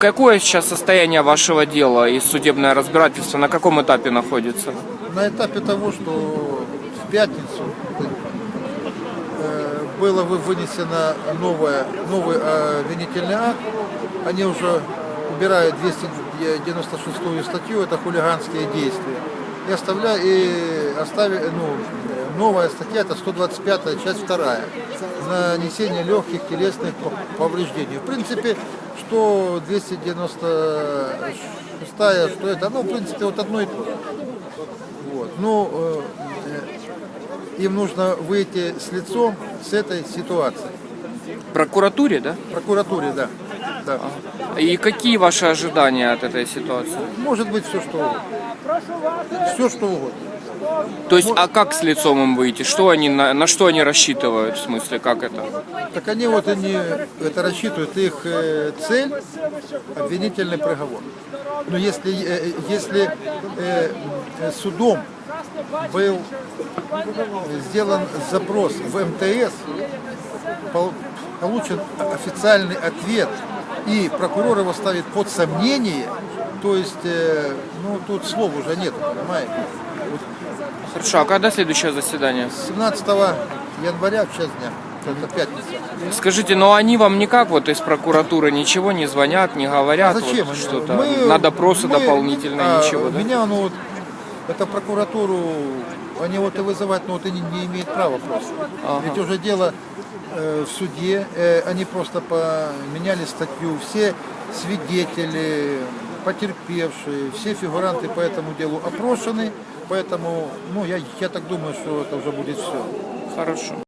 Какое сейчас состояние вашего дела и судебное разбирательство? На каком этапе находится? На этапе того, что в пятницу э, было вы- вынесено новое, новый э, обвинительный акт. Они уже убирают 296 статью, это хулиганские действия. И оставляют, и оставили, ну, э, новая статья, это 125 часть 2, нанесение легких телесных по- повреждений. В принципе, что 296, что это, ну, в принципе, вот одно и то же. Вот. Ну, э, им нужно выйти с лицом с этой ситуации. В прокуратуре, да? Прокуратуре, да. да. И какие ваши ожидания от этой ситуации? Может быть все что угодно. Все что угодно. То есть, а как с лицом им выйти? Что они, на, на что они рассчитывают? В смысле, как это? Так они вот они это рассчитывают, их э, цель обвинительный приговор. Но если, э, если э, судом был сделан запрос в МТС, пол- получен официальный ответ, и прокурор его ставит под сомнение, то есть, ну, тут слов уже нет, понимаете? Хорошо, а когда следующее заседание? 17 января в час дня, это пятница. Скажите, но они вам никак вот из прокуратуры ничего не звонят, не говорят А Зачем? вот они? что-то Мы- на допросы мы- дополнительные, а, ничего, да? Меня, ну вот, это прокуратуру, они вот и вызывать, но вот и не, не имеют права просто. Ага. Ведь уже дело э, в суде, э, они просто поменяли статью, все свидетели, потерпевшие, все фигуранты по этому делу опрошены, поэтому, ну, я, я так думаю, что это уже будет все. Хорошо.